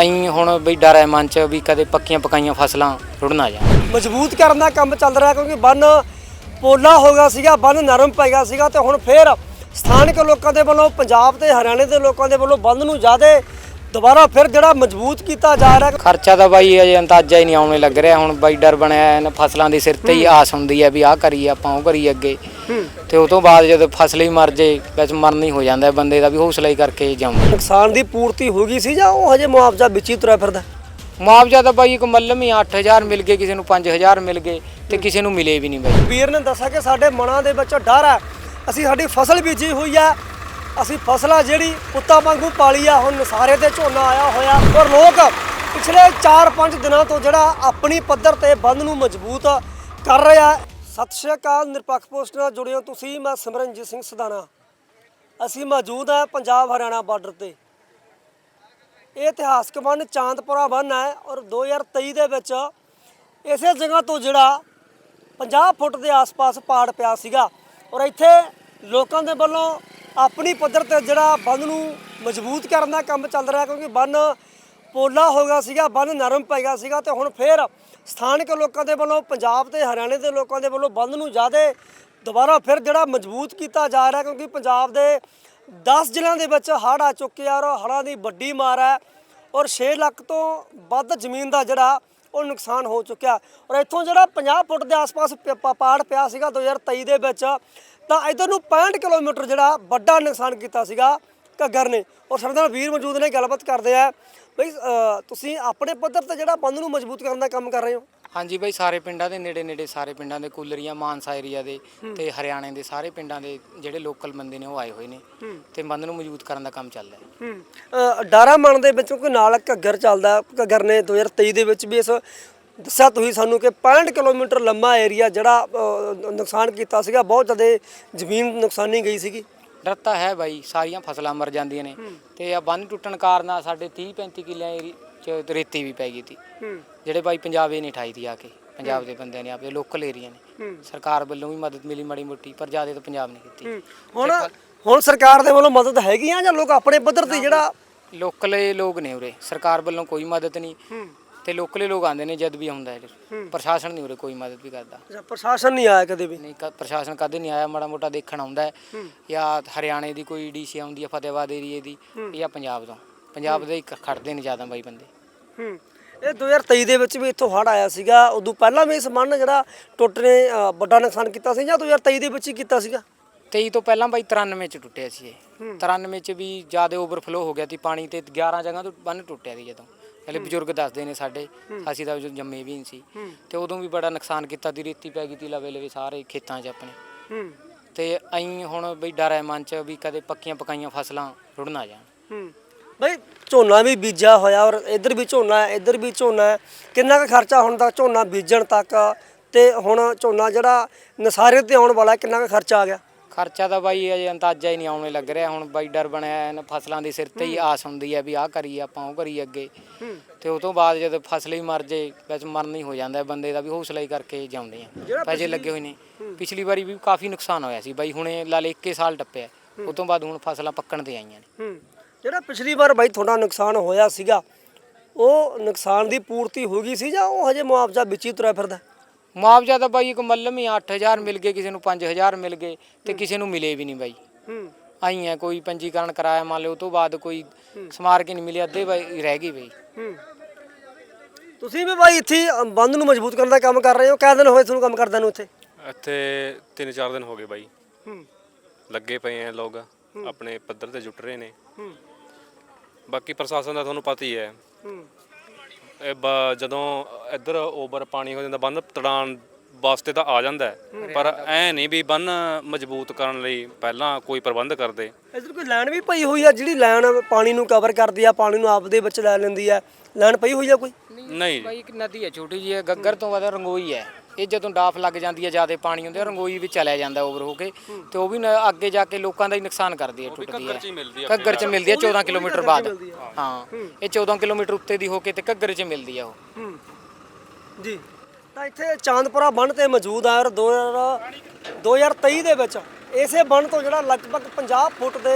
ਅਈ ਹੁਣ ਵੀ ਡਰ ਹੈ ਮਨ ਚ ਵੀ ਕਦੇ ਪੱਕੀਆਂ ਪਕਾਈਆਂ ਫਸਲਾਂ ਰੁੜ ਨਾ ਜਾਣ। ਮਜ਼ਬੂਤ ਕਰਨ ਦਾ ਕੰਮ ਚੱਲ ਰਿਹਾ ਕਿਉਂਕਿ ਬੰਨ ਪੋਲਾ ਹੋ ਗਿਆ ਸੀਗਾ, ਬੰਨ ਨਰਮ ਪੈ ਗਿਆ ਸੀਗਾ ਤੇ ਹੁਣ ਫੇਰ ਸਥਾਨਕ ਲੋਕਾਂ ਦੇ ਵੱਲੋਂ, ਪੰਜਾਬ ਤੇ ਹਰਿਆਣੇ ਦੇ ਲੋਕਾਂ ਦੇ ਵੱਲੋਂ ਬੰਨ ਨੂੰ ਜ਼ਿਆਦਾ ਦੁਬਾਰਾ ਫਿਰ ਜਿਹੜਾ ਮਜ਼ਬੂਤ ਕੀਤਾ ਜਾ ਰਿਹਾ ਖਰਚਾ ਤਾਂ ਬਾਈ ਅਜੇ ਅੰਦਾਜ਼ਾ ਹੀ ਨਹੀਂ ਆਉਣੇ ਲੱਗ ਰਿਹਾ। ਹੁਣ ਬਾਈ ਡਰ ਬਣਿਆ ਹੈ ਨਾ ਫਸਲਾਂ ਦੀ ਸਿਰ ਤੇ ਹੀ ਆਸ ਹੁੰਦੀ ਹੈ ਵੀ ਆਹ ਕਰੀਏ ਆਪਾਂ ਉਹ ਕਰੀਏ ਅੱਗੇ। ਤੇ ਤੋਂ ਬਾਅਦ ਜਦੋਂ ਫਸਲ ਹੀ ਮਰ ਜੇ ਵਿੱਚ ਮਰਨ ਹੀ ਹੋ ਜਾਂਦਾ ਹੈ ਬੰਦੇ ਦਾ ਵੀ ਹੌਸਲਾ ਹੀ ਕਰਕੇ ਜਾਊਂ। ਨੁਕਸਾਨ ਦੀ ਪੂਰਤੀ ਹੋ ਗਈ ਸੀ ਜਾਂ ਉਹ ਹਜੇ ਮੁਆਵਜ਼ਾ ਵਿੱਚ ਹੀ ਤੁਰਿਆ ਫਿਰਦਾ? ਮੁਆਵਜ਼ਾ ਤਾਂ ਬਾਈ ਇੱਕ ਮੱਲਮ ਹੀ 8000 ਮਿਲ ਗਏ ਕਿਸੇ ਨੂੰ 5000 ਮਿਲ ਗਏ ਤੇ ਕਿਸੇ ਨੂੰ ਮਿਲੇ ਵੀ ਨਹੀਂ ਬਾਈ। ਵੀਰ ਨੇ ਦੱਸਿਆ ਕਿ ਸਾਡੇ ਮਨਾਂ ਦੇ ਵਿੱਚ ਡਰ ਹੈ। ਅਸੀਂ ਸਾਡੀ ਫਸਲ ਬੀਜੀ ਹੋਈ ਹੈ ਅਸੀਂ ਫਸਲਾਂ ਜਿਹੜੀ ਕੁੱਤਾ ਵਾਂਗੂ ਪਾਲੀ ਆ, ਹੁਣ ਨਸਾਰੇ ਤੇ ਝੋਨਾ ਆਇਆ ਹੋਇਆ ਔਰ ਲੋਕ ਪਿਛਲੇ 4-5 ਦਿਨਾਂ ਤੋਂ ਜਿਹੜਾ ਆਪਣੀ ਪੱਧਰ ਤੇ ਬੰਦ ਨੂੰ ਮਜ਼ਬੂਤ ਕਰ ਰਿਹਾ ਸਤਿ ਸ਼੍ਰੀ ਅਕਾਲ, ਨਿਰਪੱਖ ਪੋਸਟ ਨਾਲ ਜੁੜੇ ਹੋ ਤੁਸੀਂ, ਮੈਂ ਸਿਮਰਨਜੀਤ ਸਿੰਘ ਸਦਾਣਾ। ਅਸੀਂ ਮੌਜੂਦ ਹਾਂ ਪੰਜਾਬ ਹਰਿਆਣਾ ਬਾਰਡਰ ਤੇ। ਇਹ ਇਤਿਹਾਸਕ ਬੰਨ ਚਾਂਦਪੁਰਾ ਬੰਨ ਹੈ ਔਰ 2023 ਦੇ ਵਿੱਚ ਇਸੇ ਜਗ੍ਹਾ ਤੋਂ ਜਿਹੜਾ 50 ਫੁੱਟ ਦੇ ਆਸ-ਪਾਸ ਪਾੜ ਪਿਆ ਸੀਗਾ ਔਰ ਇੱਥੇ ਲੋਕਾਂ ਦੇ ਵੱਲੋਂ ਆਪਣੀ ਪੱਧਰ ਤੇ ਜਿਹੜਾ ਬੰਨ ਨੂੰ ਮਜ਼ਬੂਤ ਕਰਨ ਦਾ ਕੰਮ ਚੱਲ ਰਿਹਾ, ਕਿਉਂਕਿ ਬੰਨ ਪੋਲਾ ਹੋ ਗਿਆ ਸੀਗਾ, ਬੰਨ ਨਰਮ ਪੈ ਗਿਆ ਸੀਗਾ ਤੇ ਹੁਣ ਫੇਰ ਸਥਾਨਕ ਲੋਕਾਂ ਦੇ ਵੱਲੋਂ, ਪੰਜਾਬ ਤੇ ਹਰਿਆਣੇ ਦੇ ਲੋਕਾਂ ਦੇ ਵੱਲੋਂ ਬੰਦ ਨੂੰ ਜ਼ਿਆਦਾ ਦੁਬਾਰਾ ਫਿਰ ਜਿਹੜਾ ਮਜ਼ਬੂਤ ਕੀਤਾ ਜਾ ਰਿਹਾ, ਕਿਉਂਕਿ ਪੰਜਾਬ ਦੇ 10 ਜ਼ਿਲ੍ਹਿਆਂ ਦੇ ਵਿੱਚ ਹੜ੍ਹ ਆ ਚੁੱਕੇ ਆ ਔਰ ਹੜ੍ਹਾਂ ਦੀ ਵੱਡੀ ਮਾਰ ਹੈ ਔਰ 6 ਲੱਖ ਤੋਂ ਵੱਧ ਜ਼ਮੀਨ ਦਾ ਜਿਹੜਾ ਉਹ ਨੁਕਸਾਨ ਹੋ ਚੁੱਕਿਆ। ਔਰ ਇੱਥੋਂ ਜਿਹੜਾ 50 ਫੁੱਟ ਦੇ ਆਸ-ਪਾਸ ਪ- ਪ- ਪਾੜ ਪਿਆ ਸੀਗਾ 2023 ਦੇ ਵਿੱਚ ਤਾਂ ਇਧਰ ਨੂੰ 65 ਕਿਲੋਮੀਟਰ ਜਿਹੜਾ ਵੱਡਾ ਨੁਕਸਾਨ ਕੀਤਾ ਸੀਗਾ ਘੱਗਰ ਨੇ। ਔਰ ਸਾਡੇ ਨਾਲ ਵੀਰ ਮੌਜੂਦ ਨੇ ਗੱਲਬਾਤ ਕਰਦੇ ਆ। ਬਈ ਤੁਸੀਂ ਆਪਣੇ ਪੱਧਰ ਤੇ ਜਿਹੜਾ ਬੰਦ ਨੂੰ ਮਜ਼ਬੂਤ ਕਰਨ ਦਾ ਕੰਮ ਕਰ ਰਹੇ ਹੋ? ਹਾਂਜੀ ਬਾਈ ਸਾਰੇ ਪਿੰਡਾਂ ਦੇ ਨੇੜੇ ਨੇੜੇ ਸਾਰੇ ਪਿੰਡਾਂ ਦੇ ਕੁਲਰੀਆਂ ਮਾਨਸਾ ਏਰੀਆ ਦੇ ਤੇ ਹਰਿਆਣੇ ਦੇ ਸਾਰੇ ਪਿੰਡਾਂ ਦੇ ਜਿਹੜੇ ਲੋਕਲ ਬੰਦੇ ਨੇ ਉਹ ਆਏ ਹੋਏ ਨੇ ਤੇ ਬੰਦ ਨੂੰ ਮਜ਼ਬੂਤ ਕਰਨ ਦਾ ਕੰਮ ਚੱਲ ਰਿਹਾ। ਹੈ। ਹੂੰ ਡਾਰਾ ਮਨ ਦੇ ਵਿੱਚੋਂ ਕੋਈ ਨਾਲ ਘੱਗਰ ਚੱਲਦਾ ਘੱਗਰ ਨੇ 2023 ਦੇ ਵਿੱਚ ਵੀ ਇਸ ਦੱਸਿਆ ਤੁਸੀਂ ਸਾਨੂੰ ਕਿ 65 ਕਿਲੋਮੀਟਰ ਲੰਮਾ ਏਰੀਆ ਜਿਹੜਾ ਅ, ਨੁਕਸਾਨ ਕੀਤਾ ਸੀਗਾ ਬਹੁਤ ਜ਼ਿਆਦਾ ਜ਼ਮੀਨ ਨੁਕਸਾਨੀ ਗਈ ਸੀਗੀ। ਡਰ ਤਾਂ ਹੈ ਬਾਈ ਸਾਰੀਆਂ ਫਸਲਾਂ ਮਰ ਜਾਂਦੀਆਂ ਨੇ। ਤੇ ਆ ਬੰਨ ਟੁੱਟਣ ਕਾਰਨ ਆ ਸਾਡੇ 30 35 ਕਿੱਲਿਆਂ ਏਰੀ ਚ ਰੇਤੀ ਵੀ ਪੈ ਗਈ ਤੀ ਜਿਹੜੇ ਬਾਈ ਪੰਜਾਬ ਇਹ ਨਹੀਂ ਠਾਈ ਤੀ ਆ ਕੇ ਪੰਜਾਬ ਦੇ ਬੰਦਿਆਂ ਨੇ ਆਪੇ ਲੋਕਲ ਏਰੀਆ ਨੇ। ਸਰਕਾਰ ਵੱਲੋਂ ਵੀ ਮਦਦ ਮਿਲੀ ਮਾੜੀ ਮੋਟੀ ਪਰ ਜ਼ਿਆਦਾ ਤਾਂ ਪੰਜਾਬ ਨੇ ਕੀਤੀ। ਹੁਣ ਹੁਣ ਸਰਕਾਰ ਦੇ ਵੱਲੋਂ ਮਦਦ ਹੈਗੀ ਆ ਜਾਂ ਲੋਕ ਆਪਣੇ ਪੱਧਰ ਤੇ ਜਿਹੜਾ ਲੋਕਲੇ ਲੋਕ ਨੇ ਉਰੇ ਸਰਕਾਰ ਵੱਲੋਂ ਕੋਈ ਮਦਦ ਨਹੀਂ। ਤੇ ਲੋਕਲੇ ਲੋਕ ਆਉਂਦੇ ਨੇ ਜਦ ਵੀ ਆਉਂਦਾ ਹੈ। ਪ੍ਰਸ਼ਾਸਨ ਨਹੀਂ ਉਰੇ ਕੋਈ ਮਦਦ ਵੀ ਕਰਦਾ। ਪ੍ਰਸ਼ਾਸਨ ਨਹੀਂ ਆਇਆ ਕਦੇ ਵੀ? ਨਹੀਂ ਕ- ਪ੍ਰਸ਼ਾਸਨ ਕਦੇ ਨਹੀਂ ਆਇਆ ਮਾੜਾ ਮੋਟਾ ਦੇਖਣ ਆਉਂਦਾ ਹੈ। ਜਾਂ ਹਰਿਆਣੇ ਦੀ ਕੋਈ ਡੀਸੀ ਆਉਂਦੀ ਹੈ ਫਤਿਹਵਾਦ ਏਰੀਏ ਦੀ ਜਾਂ ਪੰਜਾਬ ਤੋਂ। ਪੰਜਾਬ ਦੇ ਹੀ ਖ- ਖੜਦੇ ਨੇ ਜ਼ਿਆਦਾ ਬਾਈ ਬੰਦੇ। ਹੂੰ। ਇਹ 2023 ਦੇ ਵਿੱਚ ਵੀ ਇੱਥੋਂ ਹੜ ਆਇਆ ਸੀਗਾ। ਉਦੋਂ ਪਹਿਲਾਂ ਵੀ ਇਸ ਮਨ ਜਿਹੜਾ ਟੁੱਟ ਨੇ ਅ, ਵੱਡਾ ਨੁਕਸਾਨ ਕੀਤਾ ਸੀ ਜਾਂ 2023 ਦੇ ਵਿੱਚ ਹੀ ਕੀਤਾ ਸੀਗਾ? 23 ਤੋਂ ਪਹਿਲਾਂ ਬਾਈ 93 ਚ ਟੁੱਟਿਆ ਸੀ ਇਹ। 93 ਚ ਵੀ ਜ਼ਿਆਦਾ ਓਵਰਫਲੋ ਹੋ ਗਿਆ ਸੀ ਪਾਣੀ ਤੇ 11 ਜਗ੍ਹਾ ਤੋਂ ਬੰਨ ਟੁੱਟਿਆ ਸੀ ਜਦੋਂ। ਪਹਿਲੇ ਬਜ਼ੁਰਗ ਦੱਸਦੇ ਨੇ ਸਾਡੇ ਅਸੀਂ ਤਾਂ ਜਦੋਂ ਜੰਮੇ ਵੀ ਨਹੀਂ ਸੀ। ਤੇ ਉਦੋਂ ਵੀ ਬੜਾ ਨੁਕਸਾਨ ਕੀਤਾ ਦੀ ਰੇਤੀ ਪੈ ਗਈ ਤੀ ਲਵੇ ਲਵੇ ਸਾਰੇ ਖੇਤਾਂ 'ਚ ਆਪਣੇ। ਹੂੰ। ਤੇ ਅਈ ਹੁਣ ਬਈ ਡਰ ਹੈ ਮਨ 'ਚ ਵੀ ਕਦੇ ਪੱਕੀਆਂ ਪਕਾਈਆਂ ਫਸਲਾਂ ਰੁੜ ਨਾ ਜਾਣ। ਹੂੰ। ਬਈ ਝੋਨਾ ਵੀ ਬੀਜਿਆ ਹੋਇਆ ਔਰ ਇੱਧਰ ਵੀ ਝੋਨਾ ਹੈ ਇੱਧਰ ਵੀ ਝੋਨਾ ਹੈ। ਕਿੰਨਾ ਕੁ ਖਰਚਾ ਹੁਣ ਤੱਕ ਝੋਨਾ ਬੀਜਣ ਤੱਕ? ਤੇ ਹੁਣ ਝੋਨਾ ਜਿਹੜਾ ਨਸਾਰੇ ਤੇ ਆਉਣ ਵਾਲਾ ਕਿੰਨਾ ਕੁ ਖਰਚਾ ਆ ਗਿਆ? ਖਰਚਾ ਤਾਂ ਬਾਈ ਅਜੇ ਅੰਦਾਜ਼ਾ ਹੀ ਨਹੀਂ ਆਉਣੇ ਲੱਗ ਰਿਹਾ। ਹੁਣ ਬਾਈ ਡਰ ਬਣਿਆ ਹੈ ਨਾ ਫਸਲਾਂ ਦੀ ਸਿਰ ਤੇ ਹੀ ਆਸ ਹੁੰਦੀ ਹੈ ਵੀ ਆਹ ਕਰੀਏ ਆਪਾਂ ਉਹ ਕਰੀਏ ਅੱਗੇ। ਤੇ ਉਸ ਤੋਂ ਬਾਅਦ ਜਦੋਂ ਫਸਲ ਹੀ ਮਰ ਜੇ ਵਿੱਚ ਮਰਨ ਹੀ ਹੋ ਜਾਂਦਾ ਹੈ ਬੰਦੇ ਦਾ ਵੀ ਹੌਸਲਾ ਹੀ ਕਰਕੇ ਜਾਉਂਦੇ ਆ। ਪੈਸੇ ਲੱਗੇ ਹੋਏ ਨੇ। ਪਿਛਲੀ ਵਾਰੀ ਵੀ ਕਾਫੀ ਨੁਕਸਾਨ ਹੋਇਆ ਸੀ ਬਾਈ ਹੁਣੇ ਲਾਲੇ 21 ਸਾਲ ਟੱਪਿਆ ਉਸ ਤੋਂ ਬਾਅਦ ਹੁਣ ਫਸਲਾਂ ਪੱਕਣ ਤੇ ਆਈਆਂ ਨੇ। ਜਿਹੜਾ ਪਿਛਲੀ ਵਾਰ ਬਾਈ ਤੁਹਾਡਾ ਨੁਕਸਾਨ ਹੋਇਆ ਸੀਗਾ ਉਹ ਨੁਕਸਾਨ ਦੀ ਪੂਰਤੀ ਹੋ ਗਈ ਸੀ ਜਾਂ ਉਹ ਹਜੇ ਮੁਆਵਜ਼ਾ ਵਿੱਚ ਹੀ ਤੁਰਿਆ ਫਿਰਦਾ? ਮੁਆਵਜ਼ਾ ਤਾਂ ਬਾਈ ਇੱਕ ਮੱਲਮ ਹੀ 8000 ਮਿਲ ਗਏ ਕਿਸੇ ਨੂੰ 5000 ਮਿਲ ਗਏ ਤੇ ਕਿਸੇ ਨੂੰ ਮਿਲੇ ਵੀ ਨਹੀਂ ਬਾਈ। ਹੂੰ। ਆਈ ਹੈ ਕੋਈ ਪੰਜੀਕਰਨ ਕਰਾਇਆ ਮੰਨ ਲਓ ਉਹ ਤੋਂ ਬਾਅਦ ਕੋਈ ਸਮਾਰਕ ਨਹੀਂ ਮਿਲਿਆ ਅੱਧੇ ਬਾਈ ਰਹਿ ਗਈ ਬਈ। ਹੂੰ। ਤੁਸੀਂ ਵੀ ਬਾਈ ਇੱਥੇ ਬੰਦ ਨੂੰ ਮਜ਼ਬੂਤ ਕਰਨ ਦਾ ਕੰਮ ਕਰ ਰਹੇ ਹੋ ਕਿੰਨੇ ਦਿਨ ਹੋਏ ਤੁਹਾਨੂੰ ਕੰਮ ਕਰਦਿਆਂ ਨੂੰ ਇੱਥੇ? ਇੱਥੇ 3-4 ਦਿਨ ਹੋ ਗਏ ਬਾਈ। ਹੂੰ। ਲੱਗੇ ਪਏ ਆ ਲੋਕ ਆਪਣੇ ਪੱਧਰ ਤੇ ਜੁਟ ਰਹੇ ਨੇ। ਹੂੰ। ਬਾਕੀ ਪ੍ਰਸ਼ਾਸਨ ਦਾ ਤੁਹਾਨੂੰ ਪਤਾ ਹੀ ਹੈ। ਹੂੰ। ਇਹ ਬ- ਜਦੋਂ ਇੱਧਰ ਓਵਰ ਪਾਣੀ ਹੋ ਜਾਂਦਾ ਬੰਨ ਤੜਾਣ ਵਾਸਤੇ ਤਾਂ ਆ ਜਾਂਦਾ ਹੈ। ਪਰ ਐ ਨਹੀਂ ਵੀ ਬੰਨ ਮਜ਼ਬੂਤ ਕਰਨ ਲਈ ਪਹਿਲਾਂ ਕੋਈ ਪ੍ਰਬੰਧ ਕਰਦੇ। ਇੱਧਰ ਕੋਈ ਲਾਈਨ ਵੀ ਪਈ ਹੋਈ ਆ ਜਿਹੜੀ ਲਾਈਨ ਪਾਣੀ ਨੂੰ ਕਵਰ ਕਰਦੀ ਆ ਪਾਣੀ ਨੂੰ ਆਪਦੇ ਵਿੱਚ ਲੈ ਲੈਂਦੀ ਆ। ਲਾਈਨ ਪਈ ਹੋਈ ਆ ਕੋਈ? ਨਹੀਂ। ਬਾਈ ਇੱਕ ਨਦੀ ਹੈ ਛੋਟੀ ਹੈ ਗੱਗਰ ਤੋਂ ਬਾਅਦ ਰੰਗੋਈ ਹੈ। ਇਹ ਜਦੋਂ ਡਾਫ ਲੱਗ ਜਾਂਦੀ ਹੈ ਜ਼ਿਆਦਾ ਪਾਣੀ ਹੁੰਦਾ ਰੰਗੋਈ ਵੀ ਚਲਿਆ ਜਾਂਦਾ ਓਵਰ ਹੋ ਕੇ ਤੇ ਉਹ ਵੀ ਨ- ਅੱਗੇ ਜਾ ਕੇ ਲੋਕਾਂ ਦਾ ਹੀ ਨੁਕਸਾਨ ਕਰਦੀ ਹੈ ਟੁੱਟਦੀ ਘੱਗਰ 'ਚ ਹੀ ਮਿਲਦੀ ਹੈ ਆ ਘੱਗਰ 'ਚ ਮਿਲਦੀ ਹੈ 14 ਕਿਲੋਮੀਟਰ ਬਾਅਦ। ਹਾਂ ਇਹ 14 ਕਿਲੋਮੀਟਰ ਉੱਤੇ ਦੀ ਹੋ ਕੇ ਤੇ ਘੱਗਰ 'ਚ ਮਿਲਦੀ ਆ ਉਹ। ਹੂੰ। ਜੀ। ਤਾਂ ਇੱਥੇ ਚਾਂਦਪੁਰਾ ਬੰਨ ਤੇ ਮੌਜੂਦ ਆ ਔਰ 2000 2023 ਦੇ ਵਿੱਚ ਇਸੇ ਬੰਨ ਤੋਂ ਜਿਹੜਾ ਲਗਭਗ 50 ਫੁੱਟ ਦੇ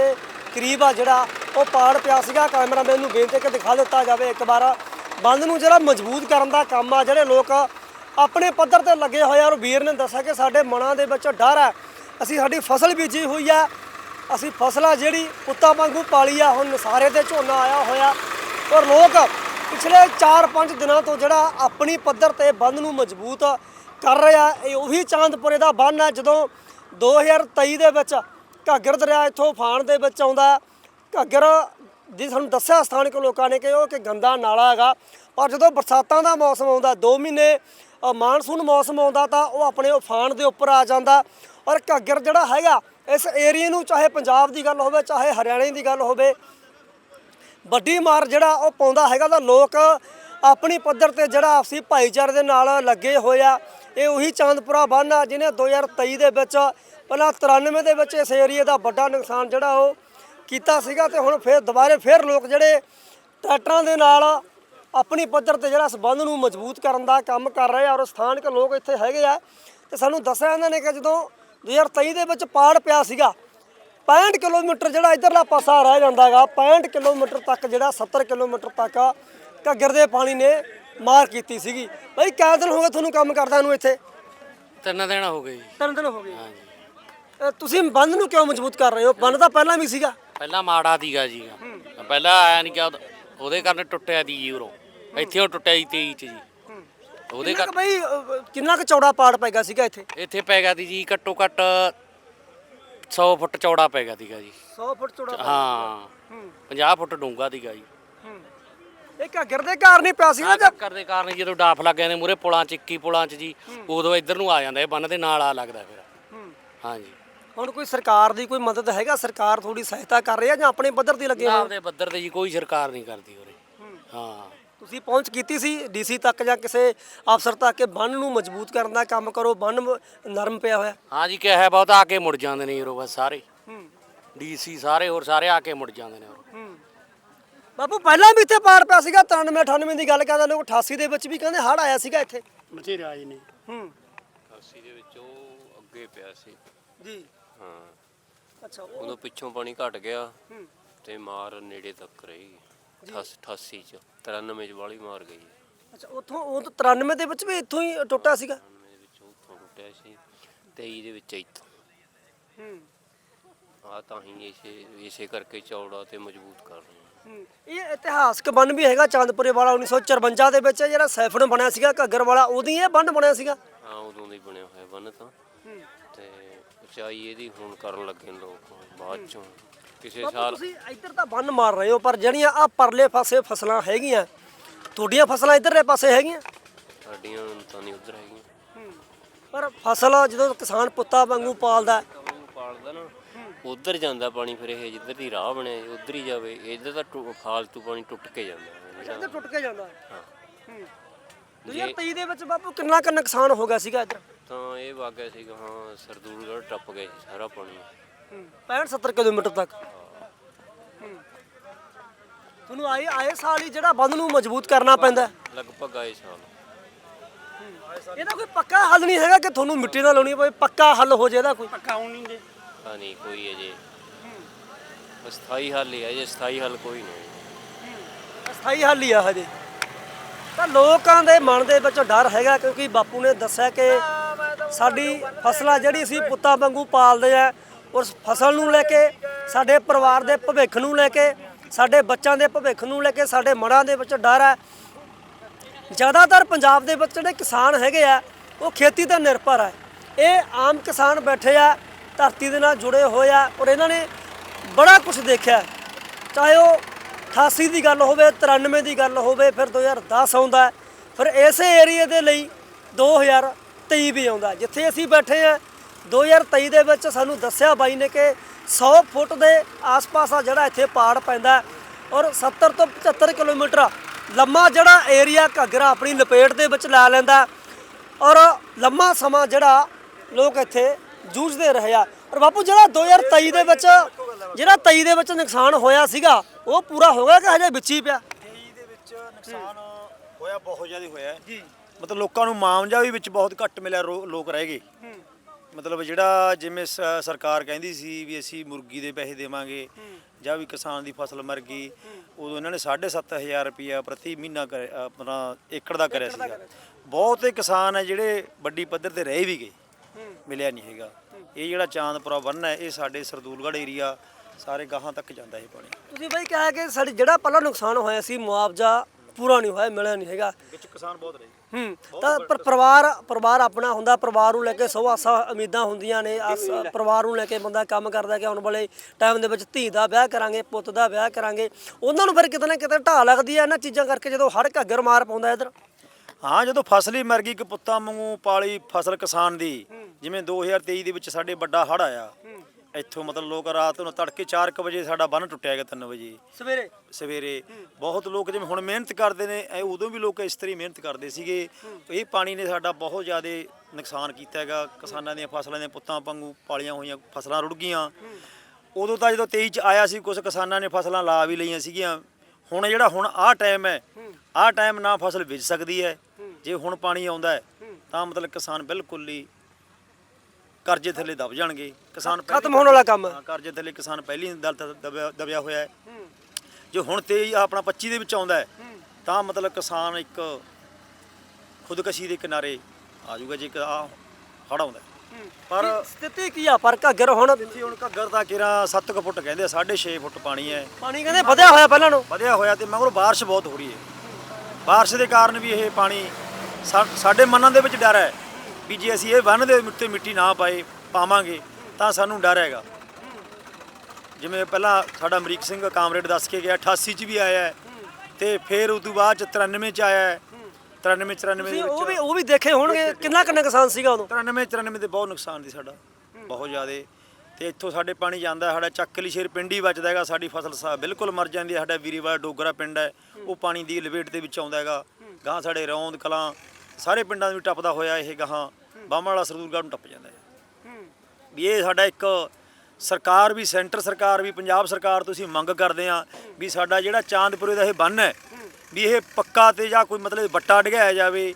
ਕਰੀਬ ਆ ਜਿਹੜਾ ਉਹ ਪਾੜ ਪਿਆ ਸੀਗਾ। ਕੈਮਰਾਮੈਨ ਨੂੰ ਬੇਨਤੀ ਕਿ ਦਿਖਾ ਦਿੱਤਾ ਜਾਵੇ ਇੱਕ ਵਾਰ। ਬੰਦ ਨੂੰ ਜਿਹੜਾ ਮਜ਼ਬੂਤ ਕਰਨ ਦਾ ਕੰਮ ਆ ਜਿਹੜੇ ਲੋਕ ਆਪਣੇ ਪੱਧਰ ਤੇ ਲੱਗੇ ਹੋਏ ਆ ਔਰ ਵੀਰ ਨੇ ਦੱਸਿਆ ਕਿ ਸਾਡੇ ਮਨਾਂ ਦੇ ਵਿੱਚ ਡਰ ਹੈ। ਅਸੀਂ ਸਾਡੀ ਫਸਲ ਬੀਜੀ ਹੋਈ ਆ ਅਸੀਂ ਫਸਲਾਂ ਜਿਹੜੀ ਪੁੱਤਾਂ ਵਾਂਗੂ ਪਾਲੀ ਆ, ਹੁਣ ਨਸਾਰੇ ਤੇ ਝੋਨਾ ਆਇਆ ਹੋਇਆ। ਔਰ ਲੋਕ ਪਿਛਲੇ 4-5 ਦਿਨਾਂ ਤੋਂ ਜਿਹੜਾ ਆਪਣੀ ਪੱਧਰ ਤੇ ਬੰਦ ਨੂੰ ਮਜ਼ਬੂਤ ਕਰ ਰਿਹਾ ਇਹ ਉਹੀ ਚਾਂਦਪੁਰੇ ਦਾ ਬੰਨ ਹੈ। ਜਦੋਂ 2023 ਦੇ ਵਿੱਚ ਘੱਗਰ ਦਰਿਆ ਇੱਥੋਂ ਫਾਨ ਦੇ ਵਿੱਚ ਆਉਂਦਾ ਘੱਗਰ ਦੀ ਸਾਨੂੰ ਦੱਸਿਆ ਸਥਾਨਕ ਲੋਕਾਂ ਨੇ ਕਿ ਉਹ ਕਿ ਗੰਦਾ ਨਾਲਾ ਹੈਗਾ। ਪਰ ਜਦੋਂ ਬਰਸਾਤਾਂ ਦਾ ਮੌਸਮ ਆਉਂਦਾ 2 ਮਹੀਨੇ ਮਾਨਸੂਨ ਮੌਸਮ ਆਉਂਦਾ ਤਾਂ ਉਹ ਆਪਣੇ ਉਫਾਨ ਦੇ ਉੱਪਰ ਆ ਜਾਂਦਾ। ਔਰ ਘੱਗਰ ਜਿਹੜਾ ਹੈਗਾ, ਇਸ ਏਰੀਏ ਨੂੰ ਚਾਹੇ ਪੰਜਾਬ ਦੀ ਗੱਲ ਹੋਵੇ, ਚਾਹੇ ਹਰਿਆਣੇ ਦੀ ਗੱਲ ਹੋਵੇ, ਵੱਡੀ ਮਾਰ ਜਿਹੜਾ ਉਹ ਪਾਉਂਦਾ ਹੈਗਾ ਤਾਂ ਲੋਕ ਆਪਣੀ ਪੱਧਰ ਤੇ ਜਿਹੜਾ ਆਪਸੀ ਭਾਈਚਾਰੇ ਦੇ ਨਾਲ ਲੱਗੇ ਹੋਏ ਆ। ਇਹ ਉਹੀ ਚਾਂਦਪੁਰਾ ਬੰਨ ਆ, ਜਿਹਨੇ 2023 ਦੇ ਵਿੱਚ, ਪਹਿਲਾਂ 93 ਦੇ ਵਿੱਚ ਇਸ ਏਰੀਏ ਦਾ ਵੱਡਾ ਨੁਕਸਾਨ ਜਿਹੜਾ ਉਹ ਕੀਤਾ ਸੀਗਾ ਤੇ ਹੁਣ ਫਿਰ ਦੁਬਾਰੇ ਫਿਰ ਲੋਕ ਜਿਹੜੇ ਟਰੈਕਟਰਾਂ ਦੇ ਨਾਲ ਆਪਣੀ ਪੱਧਰ ਤੇ ਜਿਹੜਾ ਸੰਬੰਧ ਨੂੰ ਮਜ਼ਬੂਤ ਕਰਨ ਦਾ ਕੰਮ ਕਰ ਰਹੇ ਆ ਔਰ ਸਥਾਨਕ ਲੋਕ ਇੱਥੇ ਹੈਗੇ ਆ। ਤੇ ਸਾਨੂੰ ਦੱਸਿਆ ਇਹਨਾਂ ਨੇ ਕਿ ਜਦੋਂ 2023 ਦੇ ਵਿੱਚ ਪਾੜ ਪਿਆ ਸੀਗਾ 65 ਕਿਲੋਮੀਟਰ ਜਿਹੜਾ ਇਧਰਲਾ ਪਾਸਾ ਰਹਿ ਜਾਂਦਾਗਾ 65 ਕਿਲੋਮੀਟਰ ਤੱਕ ਜਿਹੜਾ 70 ਕਿਲੋਮੀਟਰ ਤੱਕ ਘੱਗਰ ਦੇ ਪਾਣੀ ਨੇ ਮਾਰ ਕੀਤੀ ਸੀਗੀ। ਬਈ ਕਿੰਨੇ ਦਿਨ ਹੋ ਗਏ ਤੁਹਾਨੂੰ ਕੰਮ ਕਰਦਾ ਨੂੰ ਇੱਥੇ? ਤਿੰਨ ਦਿਨ ਹੋ ਗਏ ਜੀ। ਤਿੰਨ ਦਿਨ ਹੋ ਗਏ। ਅ, ਤੁਸੀਂ ਬੰਦ ਨੂੰ ਕਿਉਂ ਮਜ਼ਬੂਤ ਕਰ ਰਹੇ ਹੋ? ਬੰਦ ਤਾਂ ਪਹਿਲਾਂ ਵੀ ਸੀਗਾ। ਪਹਿਲਾਂ ਮਾੜਾ ਦੀਗਾ ਜੀ। ਪਹਿਲਾਂ ਆਇਆ ਨਹੀਂ ਕਿ ਉਹਦੇ ਕਾਰਨ ਟੁੱਟਿਆ ਦੀ ਜੀ ਉਰੋਂ। ਇੱਥੇ ਉਹ ਟੁੱਟਿਆ ਜੀ 23 ਚ ਜੀ। ਉਹਦੇ ਕਿੰਨਾ ਕਰ ਬਈ ਕਿੰਨਾ ਕੁ ਚੌੜਾ ਪਾੜ ਪੈਗਾ ਸੀਗਾ ਇੱਥੇ? ਇੱਥੇ ਪੈ ਗਿਆ ਦੀ ਜੀ ਘੱਟੋ ਘੱਟ 100 ਫੁੱਟ ਚੌੜਾ ਪੈ ਗਿਆ ਦੀਗਾ ਜੀ। 100 ਫੁੱਟ ਚੌੜਾ ਹਾਂ। 50 ਫੁੱਟ ਡੂੰਘਾ ਦੀਗਾ ਜੀ। ਇਹ ਘੱਗਰ ਦੇ ਕਾਰਨ ਹੀ ਪਿਆ ਸੀਗਾ ਆ ਜਾਂ ਚੱਕਰ ਦੇ ਕਾਰਨ ਜਦੋਂ ਡਾਫ ਲੱਗ ਜਾਂਦੇ ਮੂਰੇ ਪੁਲਾਂ ਚ 21 ਪੁਲਾਂ ਚ ਜੀ ਉਦੋਂ ਇੱਧਰ ਨੂੰ ਆ ਜਾਂਦਾ ਇਹ ਬੰਨ ਦੇ ਨਾਲ ਆ ਲੱਗਦਾ ਫਿਰ। ਹਾਂਜੀ ਹੁਣ ਕੋਈ ਸਰਕਾਰ ਦੀ ਕੋਈ ਮਦਦ ਹੈਗਾ? ਸਰਕਾਰ ਥੋੜੀ ਸਹਾਇਤਾ ਕਰ ਰਹੀ ਹੈ ਜਾਂ ਆਪਣੇ ਪੱਧਰ ਤੇ ਲੱਗੇ ਹੋਏ? ਆਪਦੇ ਬੱਦਰ ਤੇ ਜੀ ਕੋਈ ਸਰਕਾਰ ਨਹੀਂ ਕਰਦੀ ਉਰੇ। ਹਾਂ। ਤੁਸੀਂ ਪਹੁੰਚ ਕੀਤੀ ਸੀ ਡੀਸੀ ਤੱਕ ਜਾਂ ਕਿਸੇ ਅਫਸਰ ਤੱਕ ਕਿ ਬੰਨ ਨੂੰ ਮਜ਼ਬੂਤ ਕਰਨ ਦਾ ਕੰਮ ਕਰੋ ਬੰਨ ਨਰਮ ਪਿਆ ਹੋਇਆ? ਹਾਂ ਜੀ ਕਿਹਾ ਹੈ ਬਹੁਤ ਆ ਕੇ ਮੁੜ ਜਾਂਦੇ ਨੇ ਯੂਰੋ ਬਸ ਸਾਰੇ। ਡੀਸੀ ਸਾਰੇ ਹੋਰ ਸਾਰੇ ਆ ਕੇ ਮੁੜ ਜਾਂਦੇ ਨੇ ਉਰੋਂ। ਬਾਪੂ ਪਹਿਲਾਂ ਵੀ ਇੱਥੇ ਪਾੜ ਪਿਆ ਸੀਗਾ 93 98 ਦੀ ਗੱਲ ਕਰਦਾ ਲੋਕ 88 ਦੇ ਵਿੱਚ ਵੀ ਕਹਿੰਦੇ ਹੜ ਆਇਆ ਸੀਗਾ ਇੱਥੇ। ਬਥੇਰੇ ਆਏ ਨੇ। ਹੂੰ। 80 ਦੇ ਵਿੱਚ ਉਹ ਅੱਗੇ ਪਿਆ ਸੀ। ਜੀ। ਹਾਂ। ਅੱਛਾ ਉਹ- ਉਦੋਂ ਪਿੱਛੋਂ ਪਾਣੀ ਘਟ ਗਿਆ ਤੇ ਮਾਰ ਨੇੜੇ ਤੱਕ ਰਹੀ। 88 ਚ 93 ਚ ਵਾਲੀ ਮਾਰ ਗਈ। ਅੱਛਾ ਉਥੋਂ ਉਹ ਤਾਂ 93 ਦੇ ਵਿੱਚ ਵੀ ਇੱਥੋਂ ਹੀ ਟੁੱਟਾ ਸੀਗਾ? 93 ਦੇ ਵਿੱਚ ਉੱਥੋਂ ਟੁੱਟਿਆ ਸੀ 23 ਦੇ ਵਿੱਚ ਇੱਥੋਂ। ਹੂੰ। ਆ ਤਾਂ ਹੀ ਇਸੇ ਇਸੇ ਕਰਕੇ ਚੌੜਾ ਤੇ ਮਜ਼ਬੂਤ ਕਰ ਰਹੇ ਹਾਂ। ਹੂੰ। ਇਹ ਇਤਿਹਾਸਕ ਬੰਨ ਵੀ ਹੈਗਾ ਚਾਂਦਪੁਰੇ ਵਾਲਾ 1954 ਦੇ ਵਿੱਚ ਜਿਹੜਾ ਸੈਫਨ ਬਣਿਆ ਸੀਗਾ ਘੱਗਰ ਵਾਲਾ ਉਹਦੀ ਇਹ ਬੰਨ ਬਣਿਆ ਸੀਗਾ? ਹਾਂ ਉਦੋਂ ਦਾ ਹੀ ਬਣਿਆ ਹੋਇਆ ਬੰਨ ਤਾਂ। ਤੇ ਉਚਾਈ ਇਹਦੀ ਹੁਣ ਕਰਨ ਲੱਗੇ ਨੇ ਲੋਕ ਬਾਅਦ ਚੋਂ। ਕਿਸੇ ਬਾਪੂ ਸਾਲ ਤੁਸੀਂ ਇੱਧਰ ਤਾਂ ਬੰਨ ਮਾਰ ਰਹੇ ਹੋ ਪਰ ਜਿਹੜੀਆਂ ਆ ਪਰਲੇ ਪਾਸੇ ਫਸਲਾਂ ਹੈਗੀਆਂ ਤੁਹਾਡੀਆਂ ਫਸਲਾਂ ਇੱਧਰਲੇ ਪਾਸੇ ਹੈਗੀਆਂ? ਸਾਡੀਆਂ ਤਾਂ ਨਹੀਂ ਉਧਰ ਹੈਗੀਆਂ। ਪਰ ਫਸਲ ਜਦੋਂ ਕਿਸਾਨ ਪੁੱਤਾਂ ਵਾਂਗੂ ਪਾਲਦਾ ਹੈ, ਉਹ ਪਾਲਦਾ ਨਾ ਉਧਰ ਜਾਂਦਾ ਪਾਣੀ ਫਿਰ ਇਹ ਜਿੱਧਰ ਦੀ ਰਾਹ ਬਣਿਆ ਉਧਰ ਹੀ ਜਾਵੇ ਇੱਧਰ ਤਾਂ ਟੁ- ਫਾਲਤੂ ਪਾਣੀ ਟੁੱਟ ਕੇ ਜਾਂਦਾ ਇੱਧਰ ਟੁੱਟ ਕੇ ਜਾਂਦਾ ਹੈ। ਹਾਂ। ਹੂੰ। 2023 ਦੇ ਵਿੱਚ ਬਾਪੂ ਕਿੰਨਾ ਕੁ ਨੁਕਸਾਨ ਹੋ ਗਿਆ ਸੀਗਾ ਇੱਧਰ? ਤਾਂ ਇਹ ਵਾਗਿਆ ਸੀਗਾ ਹਾਂ ਸਰਦੂਲਗੜ੍ਹ ਟੱਪ ਗਏ ਸੀ ਸਾਰਾ ਪਾਣੀ। 65 70 ਕਿਲੋਮੀਟਰ ਤੱਕ। ਤੁਹਾਨੂੰ ਆਏ ਆਏ ਸਾਲ ਹੀ ਜਿਹੜਾ ਬੰਦ ਨੂੰ ਮਜ਼ਬੂਤ ਕਰਨਾ ਪੈਂਦਾ। ਹੈ। ਲਗਭਗ ਆਏ ਸਾਲ। ਇਹਦਾ ਕੋਈ ਪੱਕਾ ਹੱਲ ਨਹੀਂ ਹੈਗਾ ਕਿ ਤੁਹਾਨੂੰ ਮਿੱਟੀ ਨਾਲ ਲਾਉਣੀ ਪਵੇ ਪੱਕਾ ਹੱਲ ਹੋ ਇਹਦਾ ਕੋਈ। ਕਾਉਂ ਨਹੀਂ ਦੇ ਤਾਂ ਨਹੀਂ ਕੋਈ ਅਜੇ। ਸਥਾਈ ਹੱਲ ਹੀ ਹੈ ਜੇ ਸਥਾਈ ਹੱਲ ਕੋਈ ਨਹੀਂ। ਸਥਾਈ ਹੱਲ ਹੀ ਆ ਹਜੇ। ਤਾਂ ਲੋਕਾਂ ਦੇ ਮਨ ਦੇ ਵਿੱਚ ਡਰ ਹੈਗਾ ਕਿਉਂਕਿ ਬਾਪੂ ਨੇ ਦੱਸਿਆ ਕਿ ਸਾਡੀ ਫਸਲਾਂ ਜਿਹੜੀ ਸੀ ਪੁੱਤਾਂ ਵਾਂਗੂ ਪਾਲਦੇ ਆ ਉਸ ਫਸਲ ਨੂੰ ਲੈ ਕੇ ਸਾਡੇ ਪਰਿਵਾਰ ਦੇ ਭਵਿੱਖ ਨੂੰ ਲੈ ਕੇ ਸਾਡੇ ਬੱਚਿਆਂ ਦੇ ਭਵਿੱਖ ਨੂੰ ਲੈ ਕੇ ਸਾਡੇ ਮਨਾਂ ਦੇ ਵਿੱਚ ਡਰ ਹੈ। ਜ਼ਿਆਦਾਤਰ ਪੰਜਾਬ ਦੇ ਵਿੱਚ ਜਿਹੜੇ ਕਿਸਾਨ ਹੈਗੇ ਆ, ਉਹ ਖੇਤੀ ਤੇ ਨਿਰਭਰ ਹੈ ਇਹ ਆਮ ਕਿਸਾਨ ਬੈਠੇ ਆ, ਧਰਤੀ ਦੇ ਨਾਲ ਜੁੜੇ ਹੋਏ ਆ ਔਰ ਇਹਨਾਂ ਨੇ ਬੜਾ ਕੁਝ ਦੇਖਿਆ। ਚਾਹੇ ਉਹ 88 ਦੀ ਗੱਲ ਹੋਵੇ 93 ਦੀ ਗੱਲ ਹੋਵੇ, ਫਿਰ 2010 ਆਉਂਦਾ ਫਿਰ ਇਸੇ ਏਰੀਏ ਦੇ ਲਈ 2023 ਵੀ ਆਉਂਦਾ ਜਿੱਥੇ ਅਸੀਂ ਬੈਠੇ ਆ 2023 ਦੇ ਵਿੱਚ ਸਾਨੂੰ ਦੱਸਿਆ ਬਾਈ ਨੇ ਕਿ 100 ਫੁੱਟ ਦੇ ਆਸ-ਪਾਸ ਆ ਜਿਹੜਾ ਇੱਥੇ ਪਾੜ ਪੈਂਦਾ ਔਰ 70 ਤੋਂ 75 ਕਿਲੋਮੀਟਰ ਲੰਮਾ ਜਿਹੜਾ ਏਰੀਆ ਘੱਗਰਾ ਆਪਣੀ ਲਪੇਟ ਦੇ ਵਿੱਚ ਲੈ ਲੈਂਦਾ ਔਰ ਲੰਮਾ ਸਮਾਂ ਜਿਹੜਾ ਲੋਕ ਇੱਥੇ ਜੂਝਦੇ ਰਹੇ ਆ। ਔਰ ਬਾਪੂ ਜਿਹੜਾ 2023 ਦੇ ਵਿੱਚ ਜਿਹੜਾ 23 ਦੇ ਵਿੱਚ ਨੁਕਸਾਨ ਹੋਇਆ ਸੀਗਾ ਉਹ ਪੂਰਾ ਹੋ ਗਿਆ ਕਿ ਹਜੇ ਵਿੱਚ ਹੀ ਪਿਆ? 23 ਦੇ ਵਿੱਚ ਨੁਕਸਾਨ ਹੋਇਆ ਬਹੁਤ ਜ਼ਿਆਦਾ ਹੋਇਆ ਜੀ। ਮਤਲਬ ਲੋਕਾਂ ਨੂੰ ਮਾਮਜਾ ਵੀ ਵਿੱਚ ਬਹੁਤ ਘੱਟ ਮਿਲਿਆ ਲੋਕ ਰਹਿ ਗਏ। ਮਤਲਬ ਜਿਹੜਾ ਜਿਵੇਂ ਸ- ਸਰਕਾਰ ਕਹਿੰਦੀ ਸੀ ਵੀ ਅਸੀਂ ਮੁਰਗੀ ਦੇ ਪੈਸੇ ਦੇਵਾਂਗੇ ਜਾਂ ਵੀ ਕਿਸਾਨ ਦੀ ਫਸਲ ਮਰ ਗਈ ਉਦੋਂ ਇਹਨਾਂ ਨੇ 7500 ਰੁਪਇਆ ਪ੍ਰਤੀ ਮਹੀਨਾ ਕਰਿ- ਆਪਣਾ ਏਕੜ ਦਾ ਕਰਿਆ ਸੀਗਾ। ਬਹੁਤੇ ਕਿਸਾਨ ਹੈ ਜਿਹੜੇ ਵੱਡੀ ਪੱਧਰ ਤੇ ਰਹਿ ਵੀ ਗਏ ਮਿਲਿਆ ਨਹੀਂ ਹੈਗਾ। ਇਹ ਜਿਹੜਾ ਚਾਂਦਪੁਰਾ ਬੰਨ ਹੈ ਇਹ ਸਾਡੇ ਸਰਦੂਲਗੜ੍ਹ ਏਰੀਆ ਸਾਰੇ ਗਾਹਾਂ ਤੱਕ ਜਾਂਦਾ ਇਹ ਪਾਣੀ। ਤੁਸੀਂ ਬਾਈ ਕਿਹਾ ਕਿ ਸਾਡੇ ਜਿਹੜਾ ਪਹਿਲਾਂ ਨੁਕਸਾਨ ਹੋਇਆ ਸੀ ਮੁਆਵਜ਼ਾ ਪੂਰਾ ਨਹੀਂ ਹੋਇਆ ਮਿਲਿਆ ਨਹੀਂ ਹੈਗਾ। ਵਿੱਚ ਕਿਸਾਨ ਬਹੁਤ ਰਹੇ। ਹੂੰ ਤਾਂ ਪਰ ਪਰਿਵਾਰ ਪਰਿਵਾਰ ਆਪਣਾ ਹੁੰਦਾ ਪਰਿਵਾਰ ਨੂੰ ਲੈ ਕੇ ਸੌ ਆਸਾਂ ਉਮੀਦਾਂ ਹੁੰਦੀਆਂ ਨੇ ਆਸ- ਪਰਿਵਾਰ ਨੂੰ ਲੈ ਕੇ ਬੰਦਾ ਕੰਮ ਕਰਦਾ ਕਿ ਆਉਣ ਵਾਲੇ ਟਾਈਮ ਦੇ ਵਿੱਚ ਧੀ ਦਾ ਵਿਆਹ ਕਰਾਂਗੇ ਪੁੱਤ ਦਾ ਵਿਆਹ ਕਰਾਂਗੇ। ਉਹਨਾਂ ਨੂੰ ਫਿਰ ਕਿਤੇ ਨਾ ਕਿਤੇ ਢਾਹ ਲੱਗਦੀ ਹੈ ਇਹਨਾਂ ਚੀਜ਼ਾਂ ਕਰਕੇ ਜਦੋਂ ਹੜ ਘੱਗਰ ਮਾਰ ਪਾਉਂਦਾ ਇਧਰ। ਹਾਂ ਜਦੋਂ ਫਸਲ ਹੀ ਮਰ ਗਈ ਕਿ ਪੁੱਤਾਂ ਵਾਂਗੂ ਪਾਲੀ ਫਸਲ ਕਿਸਾਨ ਦੀ ਜਿਵੇਂ 2023 ਦੇ ਵਿੱਚ ਸਾਡੇ ਵੱਡਾ ਹੜ ਆਇਆ। ਇੱਥੋਂ ਮਤਲਬ ਲੋਕ ਰਾਤ ਨੂੰ ਤੜਕੇ 4:00 ਵਜੇ ਸਾਡਾ ਬੰਨ ਟੁੱਟਿਆ ਗਿਆ 3 ਵਜੇ। ਸਵੇਰੇ? ਸਵੇਰੇ। ਬਹੁਤ ਲੋਕ ਜਿਵੇਂ ਹੁਣ ਮਿਹਨਤ ਕਰਦੇ ਨੇ ਐ ਉਦੋਂ ਵੀ ਲੋਕ ਇਸ ਤਰ੍ਹਾਂ ਹੀ ਮਿਹਨਤ ਕਰਦੇ ਸੀਗੇ। ਇਹ ਪਾਣੀ ਨੇ ਸਾਡਾ ਬਹੁਤ ਜ਼ਿਆਦਾ ਨੁਕਸਾਨ ਕੀਤਾ ਹੈਗਾ। ਕਿਸਾਨਾਂ ਦੀਆਂ ਫਸਲਾਂ ਦੀਆਂ ਪੁੱਤਾਂ ਵਾਂਗੂ ਪਾਲੀਆਂ ਹੋਈਆਂ ਫਸਲਾਂ ਰੁੜ ਗਈਆਂ। ਉਦੋਂ ਤਾਂ ਜਦੋਂ 23 ਚ ਆਇਆ ਸੀ ਕੁਝ ਕਿਸਾਨਾਂ ਨੇ ਫਸਲਾਂ ਲਾ ਵੀ ਲਈਆਂ ਸੀਗੀਆਂ। ਹੁਣ ਜਿਹੜਾ ਹੁਣ ਆਹ ਟਾਈਮ ਹੈ ਆਹ ਟਾਈਮ ਨਾ ਫਸਲ ਵਿਜ ਸਕਦੀ ਹੈ। ਜੇ ਹੁਣ ਪਾਣੀ ਆਉਂਦਾ ਹੈ। ਤਾਂ ਮਤਲਬ ਕਿਸਾਨ ਬਿਲਕੁਲ ਹੀ ਕਰਜ਼ੇ ਥੱਲੇ ਦਬ ਜਾਣਗੇ। ਕਿਸਾਨ ਪਹਿਲੀ- ਖਤਮ ਹੋਣ ਵਾਲਾ ਕੰਮ। ਹੈ। ਹਾਂ, ਕਰਜ਼ੇ ਥੱਲੇ ਕਿਸਾਨ ਪਹਿਲੀ ਦਲ ਤ- ਦਬਿਆ ਦਬਿਆ ਹੋਇਆ ਹੈ। ਜੇ ਹੁਣ ਤੇ ਆਪਣਾ 25 ਦੇ ਵਿੱਚ ਆਉਂਦਾ ਹੈ ਤਾਂ ਮਤਲਬ ਕਿਸਾਨ ਇੱਕ ਖੁਦਕਸ਼ੀ ਦੇ ਕਿਨਾਰੇ ਆ ਜਾਊਗਾ ਜੇ ਆ ਹੜ ਆਉਂਦਾ ਹੈ। ਪਰ ਸਥਿਤੀ ਕੀ ਆ? ਪਰ ਘੱਗਰ ਹੁਣ ਇੱਥੇ ਹੁਣ ਘੱਗਰ ਦਾ ਕਿਰਾ 7 ਫੁੱਟ ਕਹਿੰਦੇ ਆ 6.5 ਫੁੱਟ ਪਾਣੀ ਹੈ। ਪਾਣੀ ਕਹਿੰਦੇ ਵਧਿਆ ਹੋਇਆ ਪਹਿਲਾਂ ਨੂੰ ਵਧਿਆ ਹੋਇਆ ਤੇ ਮਗਰੋਂ ਬਾਰਿਸ਼ ਬਹੁਤ ਹੋ ਰਹੀ ਹੈ। ਬਾਰਿਸ਼ ਦੇ ਕਾਰਨ ਵੀ ਇਹ ਪਾਣੀ ਸਾ- ਸਾਡੇ ਮਨਾਂ ਦੇ ਵਿੱਚ ਡਰ ਹੈ। ਵੀ ਜੇ ਅਸੀਂ ਇਹ ਬੰਨ ਦੇ ਉੱਤੇ ਮਿੱਟੀ ਨਾ ਪਾਏ ਪਾਵਾਂਗੇ ਤਾਂ ਸਾਨੂੰ ਡਰ ਹੈਗਾ। ਜਿਵੇਂ ਪਹਿਲਾਂ ਸਾਡਾ ਅਮਰੀਕ ਸਿੰਘ ਕਾਮਰੇਡ ਦੱਸ ਕੇ ਗਿਆ 88 ਚ ਵੀ ਆਇਆ ਤੇ ਫਿਰ ਉਸ ਤੋਂ ਬਾਅਦ ਚ 93 ਚ ਆਇਆ ਹੈ। 93 94 ਦੇ ਉਹ ਵੀ ਉਹ ਵੀ ਦੇਖੇ ਹੋਣਗੇ ਕਿੰਨਾ ਕਿੰਨਾ ਨੁਕਸਾਨ ਸੀਗਾ ਉਦੋਂ? 93 94 ਦੇ ਬਹੁਤ ਨੁਕਸਾਨ ਦੀ ਸਾਡਾ ਬਹੁਤ ਜ਼ਿਆਦੇ। ਤੇ ਇੱਥੋਂ ਸਾਡੇ ਪਾਣੀ ਜਾਂਦਾ ਸਾਡਾ ਚੱਕਲੀ ਸ਼ੇਰ ਪਿੰਡ ਹੀ ਬਚਦਾ ਹੈਗਾ ਸਾਡੀ ਫਸਲ ਸਾ ਬਿਲਕੁਲ ਮਰ ਜਾਂਦੀ ਹੈ। ਸਾਡਾ ਵੀਰੀਵਾਲ ਡੋਗਰਾ ਪਿੰਡ ਹੈ ਉਹ ਪਾਣੀ ਦੀ ਲਪੇਟ ਦੇ ਵਿੱਚ ਆਉਂਦਾ ਹੈਗਾ। ਗਾਂ ਸਾਡੇ ਰੌਂਦ ਕਲਾਂ ਸਾਰੇ ਪਿੰਡਾਂ ਨੂੰ ਵੀ ਟੱਪਦਾ ਹੋਇਆ ਇਹ ਗਾਹਾਂ। ਬਾਹਮਣ ਵਾਲਾ ਸਰਦੂਲਗੜ੍ਹ ਨੂੰ ਟੱਪ ਜਾਂਦਾ ਹੈ। ਵੀ ਇਹ ਸਾਡਾ ਇੱਕ ਸਰਕਾਰ ਵੀ ਸੈਂਟਰ ਸਰਕਾਰ ਵੀ ਪੰਜਾਬ ਸਰਕਾਰ ਤੋਂ ਅਸੀਂ ਮੰਗ ਕਰਦੇ ਆ ਵੀ ਸਾਡਾ ਜਿਹੜਾ ਚਾਂਦਪੁਰੇ ਦਾ ਇਹ ਬੰਨ ਹੈ ਵੀ ਇਹ ਪੱਕਾ ਤੇ ਜਾਂ ਕੋਈ ਮਤਲਬ ਬੱਟਾ ਡਿਗਾਇਆ ਜਾਵੇ।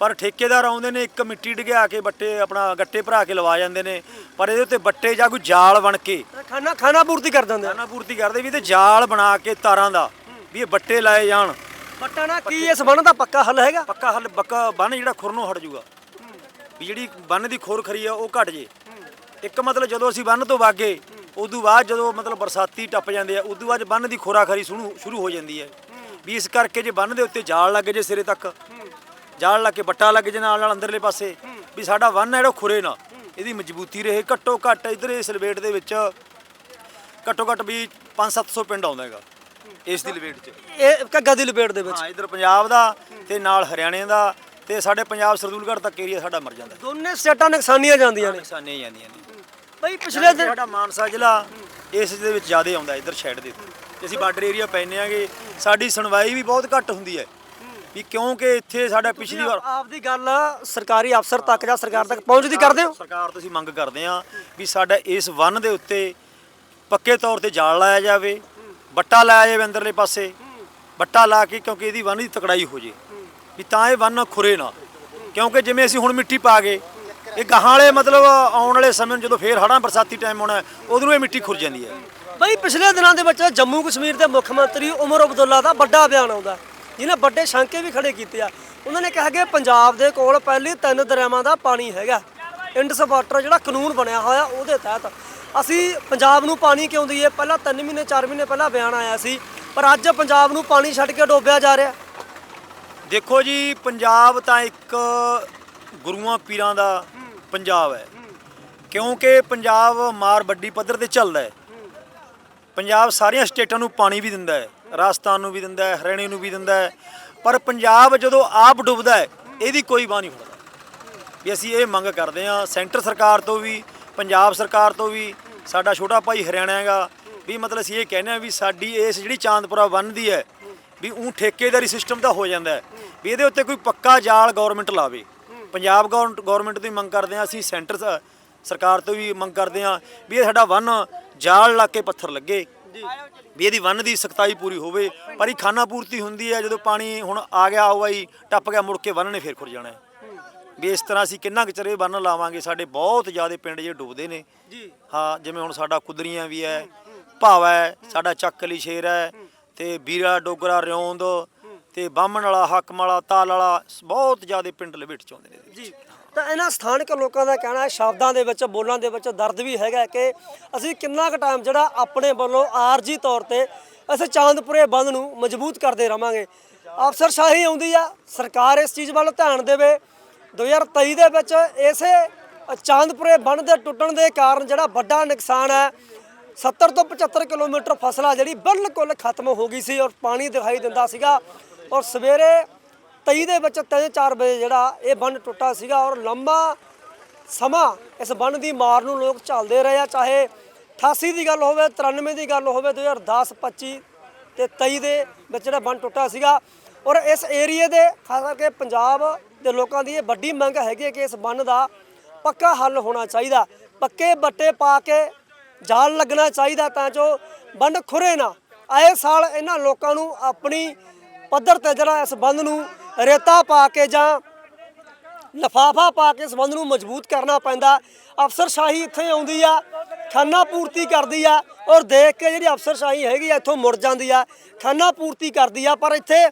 ਪਰ ਠੇਕੇਦਾਰ ਆਉਂਦੇ ਨੇ ਇੱਕ ਮਿੱਟੀ ਡਿਗਾ ਕੇ ਬੱਟੇ ਆਪਣਾ ਗੱਟੇ ਭਰਾ ਕੇ ਲਵਾ ਜਾਂਦੇ ਨੇ। ਪਰ ਇਹਦੇ ਉੱਤੇ ਬੱਟੇ ਜਾਂ ਕੋਈ ਜਾਲ ਬਣ ਕੇ ਖਾਣਾ ਖਾਣਾ ਪੂਰਤੀ ਕਰ ਦਿੰਦੇ ਖਾਨਾ ਪੂਰਤੀ ਕਰਦੇ ਵੀ ਤੇ ਜਾਲ ਬਣਾ ਕੇ ਤਾਰਾਂ ਦਾ ਵੀ ਇਹ ਬੱਟੇ ਲਾਏ ਜਾਣ। ਬੱਟਾ ਨਾ ਕੀ ਇਸ ਬੰਨ ਦਾ ਪੱਕਾ ਹੱਲ ਹੈਗਾ? ਪੱਕਾ ਹੱਲ ਪੱਕਾ ਬੰਨ ਜਿਹੜਾ ਖੁਰਨੋਂ ਹਟ ਜਾਊਗਾ ਵੀ ਜਿਹੜੀ ਬੰਨ ਦੀ ਖੋਰ ਖਰੀ ਆ ਉਹ ਘਟ ਜੇ। ਇੱਕ ਮਤਲਬ ਜਦੋਂ ਅਸੀਂ ਬੰਨ ਤੋਂ ਵਾਗੇ ਉਦੋਂ ਬਾਅਦ ਜਦੋਂ ਮਤਲਬ ਬਰਸਾਤੀ ਟੱਪ ਜਾਂਦੇ ਆ ਉਦੋਂ ਬਾਅਦ ਬੰਨ ਦੀ ਖੋਰਾ ਖਰੀ ਸ਼ੁਰੂ ਸ਼ੁਰੂ ਹੋ ਜਾਂਦੀ ਹੈ। ਵੀ ਇਸ ਕਰਕੇ ਜੇ ਬੰਨ ਦੇ ਉੱਤੇ ਜਾਲ ਲੱਗ ਜੇ ਸਿਰੇ ਤੱਕ ਜਾਲ ਲੱਗ ਕੇ ਬੱਟਾ ਲੱਗ ਜੇ ਨਾਲ ਨਾਲ ਅੰਦਰਲੇ ਪਾਸੇ ਵੀ ਸਾਡਾ ਬੰਨ ਹੈ ਜਿਹੜਾ ਖੁਰੇ ਨਾ ਇਹਦੀ ਮਜ਼ਬੂਤੀ ਰਹੇ। ਘੱਟੋ ਘੱਟ ਇਧਰ ਇਸ ਲਵੇਟ ਦੇ ਵਿੱਚ ਘੱਟੋ ਘੱਟ ਵੀ 5-700 ਪਿੰਡ ਆਉਂਦਾ ਹੈਗਾ ਇਸ ਦੀ ਲਵੇਟ 'ਚ। ਇਹ ਘੱਗਾ ਦੀ ਲਪੇਟ ਦੇ ਵਿੱਚ। ਹਾਂ ਇਧਰ ਪੰਜਾਬ ਦਾ ਤੇ ਨਾਲ ਹਰਿਆਣੇ ਦਾ ਤੇ ਸਾਡੇ ਪੰਜਾਬ ਸਰਦੂਲਗੜ੍ਹ ਤੱਕ ਏਰੀਆ ਸਾਡਾ ਮਰ ਜਾਂਦਾ। ਦੋਨੇ ਸਟੇਟਾਂ ਨੁਕਸਾਨੀਆਂ ਜਾਂਦੀਆਂ ਨੇ। ਨੁਕਸਾਨੇ ਹੀ ਜਾਂਦੀਆਂ ਨੇ। ਬਈ ਪਿਛਲੇ ਦਿਨ ਸਾਡਾ ਮਾਨਸਾ ਜ਼ਿਲ੍ਹਾ ਇਸ ਦੇ ਵਿੱਚ ਜ਼ਿਆਦਾ ਆਉਂਦਾ ਇਧਰ ਸਾਈਡ ਦੇ ਤੇ ਅਸੀਂ ਬਾਰਡਰ ਏਰੀਆ ਪੈਨੇ ਆਗੇ ਸਾਡੀ ਸੁਣਵਾਈ ਵੀ ਬਹੁਤ ਘੱਟ ਹੁੰਦੀ ਹੈ। ਵੀ ਕਿਉਂਕਿ ਇੱਥੇ ਸਾਡਾ ਪਿਛਲੀ ਵਾਰ ਆਪਦੀ ਗੱਲ ਸਰਕਾਰੀ ਅਫਸਰ ਤੱਕ ਜਾਂ ਸਰਕਾਰ ਤੱਕ ਪਹੁੰਚਦੀ ਕਰਦੇ ਹੋ? ਸਰਕਾਰ ਤੋਂ ਅਸੀਂ ਮੰਗ ਕਰਦੇ ਹਾਂ ਵੀ ਸਾਡਾ ਇਸ ਵਨ ਦੇ ਉੱਤੇ ਪੱਕੇ ਤੌਰ ਤੇ ਜਾਲ ਲਾਇਆ ਜਾਵੇ। ਬੱਟਾ ਲਾਇਆ ਜਾਵੇ ਅੰਦਰਲੇ ਪਾਸੇ। ਬੱਟਾ ਲਾ ਕੇ ਕਿਉਂਕਿ ਇਹਦੀ ਵਨ ਦੀ ਤਕੜਾਈ ਹੋ ਜੇ। ਵੀ ਤਾਂ ਇਹ ਵਨ ਖੁਰੇ ਨਾ। ਕਿਉਂਕਿ ਜਿਵੇਂ ਅਸੀਂ ਹੁਣ ਮਿੱਟੀ ਪਾ ਗਏ, ਇਹ ਗਾਹਾਂ ਵਾਲੇ ਮਤਲਬ ਆਉਣ ਵਾਲੇ ਸਮੇਂ ਨੂੰ ਜਦੋਂ ਫੇਰ ਹੜਾਂ ਬਰਸਾਤੀ ਟਾਈਮ ਆਉਣਾ ਉਦੋਂ ਇਹ ਮਿੱਟੀ ਖੁਰ ਜਾਂਦੀ ਹੈ। ਬਈ ਪਿਛਲੇ ਦਿਨਾਂ ਦੇ ਵਿੱਚ ਜੰਮੂ ਕਸ਼ਮੀਰ ਦੇ ਮੁੱਖ ਮੰਤਰੀ ਉਮਰ ਅਬਦੁੱਲਾ ਦਾ ਵੱਡਾ ਬਿਆਨ ਆਉਂਦਾ। ਜਿਹਨੇ ਵੱਡੇ ਸ਼ੰਕੇ ਵੀ ਖੜੇ ਕੀਤੇ ਆ। ਉਹਨਾਂ ਨੇ ਕਿਹਾ ਕਿ ਪੰਜਾਬ ਦੇ ਕੋਲ ਪਹਿਲੀ ਤਿੰਨ ਦਰਿਆਵਾਂ ਦਾ ਪਾਣੀ ਹੈਗਾ। ਇੰਡਸ ਵਾਟਰ ਜਿਹੜਾ ਕਾਨੂੰਨ ਬਣਿਆ ਹੋਇਆ ਉਹਦੇ ਤਹਿਤ। ਅਸੀਂ ਪੰਜਾਬ ਨੂੰ ਪਾਣੀ ਕਿਉਂ ਦਈਏ? ਪਹਿਲਾਂ 3 ਮਹੀਨੇ 4 ਮਹੀਨੇ ਪਹਿਲਾਂ ਬਿਆਨ ਆਇਆ ਸੀ। ਪਰ ਅੱਜ ਪੰਜਾਬ ਨੂੰ ਪਾਣੀ ਛੱਡ ਕੇ ਡੋਬਿਆ ਜਾ ਰਿਹਾ। ਦੇਖੋ ਜੀ, ਪੰਜਾਬ ਤਾਂ ਇੱਕ ਗੁਰੂਆਂ ਪੀਰਾਂ ਦਾ ਪੰਜਾਬ ਹੈ। ਕਿਉਂਕਿ ਪੰਜਾਬ ਮਾਰ ਵੱਡੀ ਪੱਧਰ ਤੇ ਚੱਲਦਾ ਹੈ। ਪੰਜਾਬ ਸਾਰੀਆਂ ਸਟੇਟਾਂ ਨੂੰ ਪਾਣੀ ਵੀ ਦਿੰਦਾ ਹੈ, ਰਾਜਸਥਾਨ ਨੂੰ ਵੀ ਦਿੰਦਾ ਹੈ, ਹਰਿਆਣੇ ਨੂੰ ਵੀ ਦਿੰਦਾ ਹੈ। ਪਰ ਪੰਜਾਬ ਜਦੋਂ ਆਪ ਡੁੱਬਦਾ ਹੈ, ਇਹਦੀ ਕੋਈ ਬਾਹ ਨਹੀਂ ਫੜਦਾ ਵੀ ਅਸੀਂ ਇਹ ਮੰਗ ਕਰਦੇ ਹਾਂ, ਸੈਂਟਰ ਸਰਕਾਰ ਤੋਂ ਵੀ, ਪੰਜਾਬ ਸਰਕਾਰ ਤੋਂ ਵੀ, ਸਾਡਾ ਛੋਟਾ ਭਾਈ ਹਰਿਆਣਾ ਹੈਗਾ, ਵੀ ਮਤਲਬ ਅਸੀਂ ਇਹ ਕਹਿੰਦੇ ਹਾਂ ਵੀ ਸਾਡੀ ਇਸ ਜਿਹੜੀ ਚਾਂਦਪੁਰਾ ਬੰਨਦੀ ਹੈ ਵੀ ਉਹ ਠੇਕੇਦਾਰੀ ਸਿਸਟਮ ਤਾਂ ਹੋ ਜਾਂਦਾ ਵੀ ਇਹਦੇ ਉੱਤੇ ਕੋਈ ਪੱਕਾ ਜਾਲ ਗਵਰਨਮੈਂਟ ਲਾਵੇ। ਪੰਜਾਬ ਗਵਰਨਮੈਂਟ ਤੋਂ ਹੀ ਮੰਗ ਕਰਦੇ ਹਾਂ ਅਸੀਂ ਸੈਂਟਰ ਸਰਕਾਰ ਤੋਂ ਵੀ ਮੰਗ ਕਰਦੇ ਹਾਂ ਵੀ ਇਹ ਸਾਡਾ ਵਨ ਜਾਲ ਲਾ ਕੇ ਪੱਥਰ ਲੱਗੇ। ਵੀ ਇਹਦੀ ਵਨ ਦੀ ਸਖਤਾਈ ਪੂਰੀ ਹੋਵੇ। ਪਰ ਇਹ ਖਾਨਾ ਪੂਰਤੀ ਹੁੰਦੀ ਹੈ ਜਦੋਂ ਪਾਣੀ ਹੁਣ ਆ ਗਿਆ ਹੀ ਟੱਪ ਗਿਆ ਮੁੜ ਕੇ ਵਨ ਨੇ ਫੇਰ ਖੁਰ ਜਾਣਾ ਹੈ। ਵੀ ਇਸ ਤਰ੍ਹਾਂ ਅਸੀਂ ਕਿੰਨਾ ਕੁ ਚਿਰ ਇਹ ਬੰਨ ਲਾਵਾਂਗੇ ਸਾਡੇ ਬਹੁਤ ਜ਼ਿਆਦਾ ਪਿੰਡ ਜੇ ਡੁੱਬਦੇ ਨੇ। ਜੀ। ਹਾਂ ਜਿਵੇਂ ਹੁਣ ਸਾਡਾ ਕੁਦਰੀਆਂ ਵੀ ਹੈ ਭਾਵਾ ਹੈ ਸਾਡਾ ਚੱਕ ਲਈ ਸ਼ੇਰ ਹੈ ਤੇ ਵੀਰਾ ਡੋਗਰਾ ਰਿਉਂਦ ਤੇ ਬਾਹਮਣ ਵਾਲਾ ਹਕਮ ਵਾਲਾ ਤਾਲ ਵਾਲਾ ਬਹੁਤ ਜ਼ਿਆਦਾ ਪਿੰਡ ਲਪੇਟ ਚ ਆਉਂਦੇ ਨੇ ਵਿੱਚ। ਜੀ। ਤਾਂ ਇਹਨਾਂ ਸਥਾਨਕ ਲੋਕਾਂ ਦਾ ਕਹਿਣਾ ਹੈ ਸ਼ਬਦਾਂ ਦੇ ਵਿੱਚ ਬੋਲਾਂ ਦੇ ਵਿੱਚ ਦਰਦ ਵੀ ਹੈਗਾ ਕਿ ਅਸੀਂ ਕਿੰਨਾ ਕੁ ਟਾਈਮ ਜਿਹੜਾ ਆਪਣੇ ਵੱਲੋਂ ਆਰਜੀ ਤੌਰ ਤੇ ਅਸੀਂ ਚਾਂਦਪੁਰੇ ਬੰਦ ਨੂੰ ਮਜ਼ਬੂਤ ਕਰਦੇ ਰਵਾਂਗੇ। ਅਫਸਰ ਸ਼ਾਹੀ ਆਉਂਦੀ ਆ ਸਰਕਾਰ ਇਸ ਚੀਜ਼ ਵੱਲ ਧਿਆਨ ਦੇਵੇ। 2023 ਦੇ ਵਿੱਚ ਇਸੇ ਚਾਂਦਪੁਰੇ ਬੰਦ ਦੇ ਟੁੱਟਣ ਦੇ ਕਾਰਨ ਜਿਹੜਾ ਵੱਡਾ ਨੁਕਸਾਨ ਹੈ 70 ਤੋਂ 75 ਕਿਲੋਮੀਟਰ ਫਸਲ ਆ ਜਿਹੜੀ ਬਿਲਕੁਲ ਖਤਮ ਹੋ ਗਈ ਸੀ ਔਰ ਪਾਣੀ ਦਿਖਾਈ ਦਿੰਦਾ ਸੀਗਾ। ਔਰ ਸਵੇਰੇ 23 ਦੇ ਵਿੱਚ 3-4 ਵਜੇ ਜਿਹੜਾ ਇਹ ਬੰਨ ਟੁੱਟਾ ਸੀਗਾ ਔਰ ਲੰਮਾ ਸਮਾਂ ਇਸ ਬੰਨ ਦੀ ਮਾਰ ਨੂੰ ਲੋਕ ਝੱਲਦੇ ਰਹੇ ਆ, ਚਾਹੇ 88 ਦੀ ਗੱਲ ਹੋਵੇ 93 ਦੀ ਗੱਲ ਹੋਵੇ 2010 25 ਤੇ 23 ਦੇ ਵਿੱਚ ਜਿਹੜਾ ਬੰਨ ਟੁੱਟਾ ਸੀਗਾ। ਔਰ ਇਸ ਏਰੀਏ ਦੇ ਖਾਸ ਕਰਕੇ ਪੰਜਾਬ ਦੇ ਲੋਕਾਂ ਦੀ ਇਹ ਵੱਡੀ ਮੰਗ ਹੈਗੀ ਹੈ ਕਿ ਇਸ ਬੰਨ ਦਾ ਪੱਕਾ ਹੱਲ ਹੋਣਾ ਚਾਹੀਦਾ। ਪੱਕੇ ਬੱਟੇ ਪਾ ਕੇ ਜਾਲ ਲੱਗਣਾ ਚਾਹੀਦਾ ਤਾਂ ਜੋ ਬੰਦ ਖੁਰੇ ਨਾ। ਆਏ ਸਾਲ ਇਹਨਾਂ ਲੋਕਾਂ ਨੂੰ ਆਪਣੀ ਪੱਧਰ ਤੇ ਜਿਹੜਾ ਇਸ ਬੰਦ ਨੂੰ ਰੇਤਾ ਪਾ ਕੇ ਜਾਂ ਲਫਾਫਾ ਪਾ ਕੇ ਸੰਬੰਧ ਨੂੰ ਮਜ਼ਬੂਤ ਕਰਨਾ ਪੈਂਦਾ। ਅਫਸਰਸ਼ਾਹੀ ਇੱਥੇ ਆਉਂਦੀ ਆ, ਖਾਨਾ ਪੂਰਤੀ ਕਰਦੀ ਆ ਔਰ ਦੇਖ ਕੇ ਜਿਹੜੀ ਅਫਸਰਸ਼ਾਹੀ ਹੈਗੀ ਆ, ਇੱਥੋਂ ਮੁੜ ਜਾਂਦੀ ਆ। ਖਾਨਾ ਪੂਰਤੀ ਕਰਦੀ ਆ, ਪਰ ਇੱਥੇ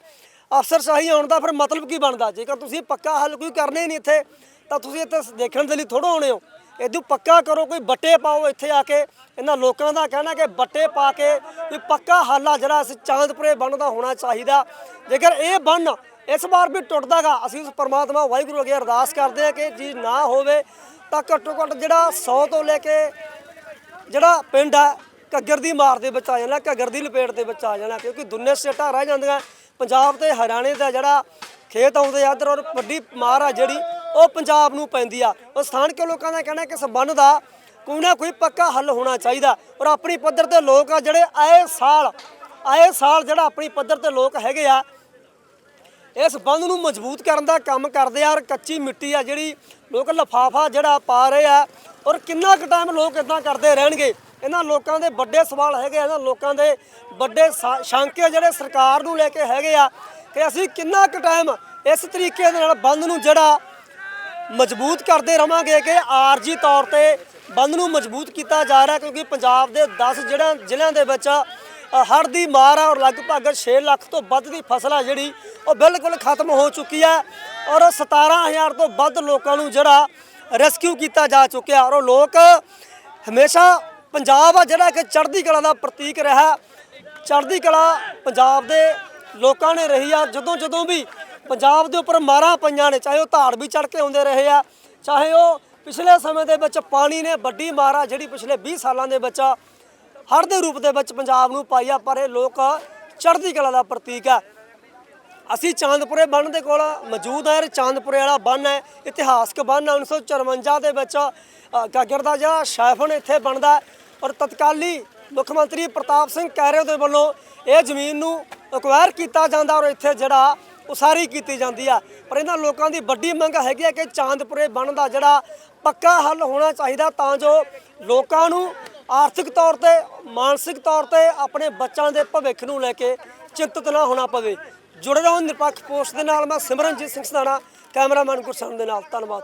ਅਫਸਰਸ਼ਾਹੀ ਆਉਣ ਦਾ ਫਿਰ ਮਤਲਬ ਕੀ ਬਣਦਾ? ਜੇਕਰ ਤੁਸੀਂ ਪੱਕਾ ਹੱਲ ਕੋਈ ਕਰਨੇ ਨਹੀਂ ਇੱਥੇ, ਤਾਂ ਤੁਸੀਂ ਇੱਥੇ ਦੇਖਣ ਦੇ ਲਈ ਥੋੜਾ ਆਉਣੇ ਹੋ। ਇਦੋਂ ਪੱਕਾ ਕਰੋ, ਕੋਈ ਬੱਟੇ ਪਾਓ ਇੱਥੇ ਆ ਕੇ। ਇਹਨਾਂ ਲੋਕਾਂ ਦਾ ਕਹਿਣਾ ਕਿ ਬੱਟੇ ਪਾ ਕੇ ਕੋਈ ਪੱਕਾ ਹੱਲ ਆ ਜਿਹੜਾ ਅਸੀਂ ਚਾਂਦਪੁਰੇ ਬੰਨ ਦਾ ਹੋਣਾ ਚਾਹੀਦਾ। ਜੇਕਰ ਇਹ ਬੰਨ ਇਸ ਵਾਰ ਵੀ ਟੁੱਟਦਾਗਾ, ਅਸੀਂ ਉਸ ਪਰਮਾਤਮਾ ਵਾਹਿਗੁਰੂ ਅੱਗੇ ਅਰਦਾਸ ਕਰਦੇ ਹਾਂ ਕਿ ਜੀ ਨਾ ਹੋਵੇ, ਤਾਂ ਘੱਟੋ ਘੱਟ ਜਿਹੜਾ 100 ਤੋਂ ਲੈ ਕੇ ਜਿਹੜਾ ਪਿੰਡ ਆ, ਘੱਗਰ ਦੀ ਮਾਰ ਦੇ ਵਿੱਚ ਆ ਜਾਣਾ, ਘੱਗਰ ਦੀ ਲਪੇਟ ਦੇ ਵਿੱਚ ਆ ਜਾਣਾ, ਕਿਉਂਕਿ ਦੁਨੀਆ ਸਟੇਟਾਂ ਰਹਿ ਜਾਂਦੀਆਂ। ਪੰਜਾਬ ਤੇ ਹਰਿਆਣੇ ਦਾ ਜਿਹੜਾ ਖੇਤ ਆਉਂਦੇ ਆ, ਇੱਧਰ ਔਰ ਵੱਡੀ ਮਾਰ ਆ ਜਿਹੜੀ ਉਹ ਪੰਜਾਬ ਨੂੰ ਪੈਂਦੀ ਆ। ਉਹ ਸਥਾਨਕ ਲੋਕਾਂ ਦਾ ਕਹਿਣਾ ਕਿ ਸੰਬੰਧ ਦਾ ਕੋਈ ਨਾ ਕੋਈ ਪੱਕਾ ਹੱਲ ਹੋਣਾ ਚਾਹੀਦਾ। ਔਰ ਆਪਣੀ ਪੱਧਰ ਤੇ ਲੋਕ ਆ ਜਿਹੜੇ ਆਏ ਸਾਲ ਆਏ ਸਾਲ ਜਿਹੜਾ ਆਪਣੀ ਪੱਧਰ ਤੇ ਲੋਕ ਹੈਗੇ ਆ, ਇਸ ਬੰਦ ਨੂੰ ਮਜ਼ਬੂਤ ਕਰਨ ਦਾ ਕੰਮ ਕਰਦੇ ਆ। ਔਰ ਕੱਚੀ ਮਿੱਟੀ ਆ ਜਿਹੜੀ ਲੋਕ ਲਫਾਫਾ ਜਿਹੜਾ ਪਾ ਰਹੇ ਆ। ਔਰ ਕਿੰਨਾ ਕੁ ਟਾਈਮ ਲੋਕ ਇਦਾਂ ਕਰਦੇ ਰਹਿਣਗੇ? ਇਹਨਾਂ ਲੋਕਾਂ ਦੇ ਵੱਡੇ ਸਵਾਲ ਹੈਗੇ ਆ, ਇਹਨਾਂ ਲੋਕਾਂ ਦੇ ਵੱਡੇ ਸਾ- ਸ਼ੰਕੇ ਜਿਹੜੇ ਸਰਕਾਰ ਨੂੰ ਲੈ ਕੇ ਹੈਗੇ ਆ ਕਿ ਅਸੀਂ ਕਿੰਨਾ ਕੁ ਟਾਈਮ ਇਸ ਤਰੀਕੇ ਦੇ ਨਾਲ ਬੰਦ ਨੂੰ ਜਿਹੜਾ ਮਜ਼ਬੂਤ ਕਰਦੇ ਰਵਾਂਗੇ ਕਿ ਆਰਜੀ ਤੌਰ ਤੇ ਬੰਦ ਨੂੰ ਮਜ਼ਬੂਤ ਕੀਤਾ ਜਾ ਰਿਹਾ ਕਿਉਂਕਿ ਪੰਜਾਬ ਦੇ 10 ਜਿਹੜਾ ਜ਼ਿਲ੍ਹਿਆਂ ਦੇ ਵਿੱਚ ਹੜ੍ਹ ਦੀ ਮਾਰ ਆ ਔਰ ਲਗਭਗ 6 ਲੱਖ ਤੋਂ ਵੱਧ ਦੀ ਫਸਲ ਆ ਜਿਹੜੀ, ਉਹ ਬਿਲਕੁਲ ਖਤਮ ਹੋ ਚੁੱਕੀ ਹੈ ਔਰ 17000 ਤੋਂ ਵੱਧ ਲੋਕਾਂ ਨੂੰ ਜਿਹੜਾ ਰੈਸਕਿਊ ਕੀਤਾ ਜਾ ਚੁੱਕਿਆ ਔਰ ਉਹ ਲੋਕ ਹਮੇਸ਼ਾ ਪੰਜਾਬ ਆ ਜਿਹੜਾ ਕਿ ਚੜ੍ਹਦੀ ਕਲਾ ਦਾ ਪ੍ਰਤੀਕ ਰਿਹਾ। ਚੜ੍ਹਦੀ ਕਲਾ ਪੰਜਾਬ ਦੇ ਲੋਕਾਂ ਨੇ ਰਹੀ ਆ। ਜਦੋਂ ਜਦੋਂ ਵੀ ਪੰਜਾਬ ਦੇ ਉੱਪਰ ਮਾਰਾਂ ਪਈਆਂ ਨੇ ਚਾਹੇ ਉਹ ਧਾੜ ਵੀ ਚੜ ਕੇ ਆਉਂਦੇ ਰਹੇ ਆ ਚਾਹੇ ਉਹ ਪਿਛਲੇ ਸਮੇਂ ਦੇ ਵਿੱਚ ਪਾਣੀ ਨੇ ਵੱਡੀ ਮਾਰਾ ਜਿਹੜੀ ਪਿਛਲੇ 20 ਸਾਲਾਂ ਦੇ ਵਿੱਚ ਹੜ੍ਹ ਦੇ ਰੂਪ ਦੇ ਵਿੱਚ ਪੰਜਾਬ ਨੂੰ ਪਾਈ ਆ ਪਰ ਇਹ ਲੋਕ ਚੜ੍ਹਦੀ ਕਲਾ ਦਾ ਪ੍ਰਤੀਕ ਆ। ਅਸੀਂ ਚਾਂਦਪੁਰੇ ਬੰਨ ਦੇ ਕੋਲ ਮੌਜੂਦ ਹਾਂ ਚਾਂਦਪੁਰੇ ਵਾਲਾ ਬੰਨ ਹੈ ਇਤਿਹਾਸਕ ਬੰਨ ਹੈ 1954 ਦੇ ਵਿੱਚ ਅ, ਗਾਗਰ ਦਾ ਜਿਹੜਾ ਸ਼ੈਫਨ ਇੱਥੇ ਬਣਦਾ ਔਰ ਤਤਕਾਲੀ ਮੁੱਖ ਮੰਤਰੀ ਪ੍ਰਤਾਪ ਸਿੰਘ ਕੈਰੇ ਦੇ ਵੱਲੋਂ ਇਹ ਜ਼ਮੀਨ ਨੂੰ ਅਕਵਾਇਰ ਕੀਤਾ ਜਾਂਦਾ ਔਰ ਇੱਥੇ ਜਿਹੜਾ ਉਸਾਰੀ ਕੀਤੀ ਜਾਂਦੀ ਆ। ਪਰ ਇਹਨਾਂ ਲੋਕਾਂ ਦੀ ਵੱਡੀ ਮੰਗ ਹੈਗੀ ਹੈ ਕਿ ਚਾਂਦਪੁਰੇ ਬੰਨ ਦਾ ਜਿਹੜਾ ਪੱਕਾ ਹੱਲ ਹੋਣਾ ਚਾਹੀਦਾ, ਤਾਂ ਜੋ ਲੋਕਾਂ ਨੂੰ ਆਰਥਿਕ ਤੌਰ ਤੇ, ਮਾਨਸਿਕ ਤੌਰ ਤੇ ਆਪਣੇ ਬੱਚਿਆਂ ਦੇ ਭਵਿੱਖ ਨੂੰ ਲੈ ਕੇ ਚਿੰਤਤ ਨਾ ਹੋਣਾ ਪਵੇ। ਜੁੜੇ ਰਹੋ ਨਿਰਪੱਖ ਪੋਸਟ ਦੇ ਨਾਲ, ਮੈਂ ਸਿਮਰਨਜੀਤ ਸਿੰਘ ਸਦਾਣਾ, ਕੈਮਰਾਮੈਨ ਗੁਰਸਨ ਦੇ ਨਾਲ। ਧੰਨਵਾਦ।